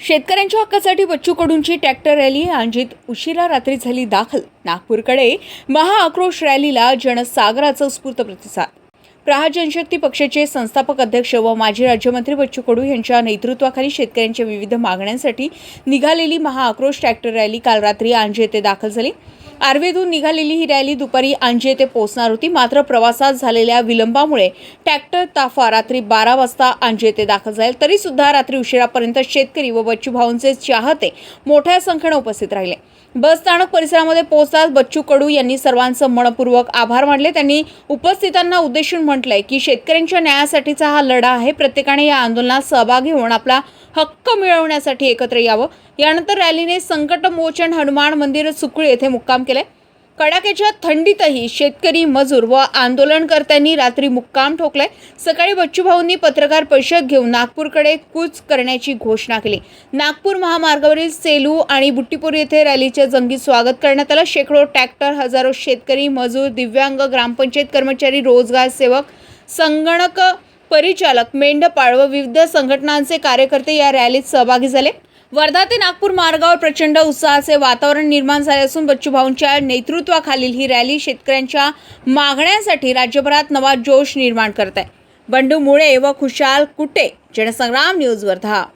शेतकऱ्यांच्या हक्कासाठी बच्चू कडूंची ट्रॅक्टर रॅली अंजित उशिरा रात्री झाली दाखल. नागपूरकडे महाआक्रोश रॅलीला जनसागराचा उत्स्फूर्त प्रतिसाद. प्रहार जनशक्ती पक्षाचे संस्थापक अध्यक्ष व माजी राज्यमंत्री बच्चू कडू यांच्या नेतृत्वाखाली शेतकऱ्यांच्या विविध मागण्यांसाठी निघालेली महाआक्रोश ट्रॅक्टर रॅली काल रात्री आंजे येथे दाखल झाली. आर्वेतून निघालेली ही रॅली दुपारी आंजे येथे पोहोचणार होती. मात्र प्रवासात झालेल्या विलंबामुळे ट्रॅक्टर ताफा रात्री बारा वाजता आंजे येथे दाखल झाले. तरी सुद्धा रात्री उशिरापर्यंत शेतकरी व बच्चू भाऊंचे चाहते मोठ्या संख्येने उपस्थित राहिले. बस स्थानक परिसरामध्ये पोहोचताच बच्चू कडू यांनी सर्वांचं मनपूर्वक आभार मानले. त्यांनी उपस्थितांना उद्देशून म्हटलंय की शेतकऱ्यांच्या न्यायासाठीचा हा लढा आहे. प्रत्येकाने या आंदोलनात सहभागी होऊन आपला हक्क मिळवण्यासाठी एकत्र यावं. यानंतर रॅलीने संकटमोचन हनुमान मंदिर सुकळी येथे मुक्काम केले. कडाक्याच्या थंडीतही शेतकरी मजूर व आंदोलनकर्त्यांनी रात्री मुक्काम ठोकलाय. सकाळी बच्चूभाऊंनी पत्रकार परिषद घेऊन नागपूरकडे कूच करण्याची घोषणा केली. नागपूर महामार्गावरील सेलू आणि बुट्टीपूर येथे रॅलीचे जंगी स्वागत करण्यात आलं. शेकडो ट्रॅक्टर हजारो शेतकरी मजूर दिव्यांग ग्रामपंचायत कर्मचारी रोजगार सेवक संगणक परिचालक मेंढपाळ व विविध संघटनांचे कार्यकर्ते या रॅलीत सहभागी झाले. वर्धा ते नागपूर मार्गावर प्रचंड उत्साहाचे वातावरण निर्माण झाले असून बच्चूभाऊंच्या नेतृत्वाखालील ही रॅली शेतकऱ्यांच्या मागण्यांसाठी राज्यभरात नवा जोश निर्माण करत आहे. बंडू मुळे व खुशाल कुटे जनसंग्राम न्यूज वर्धा.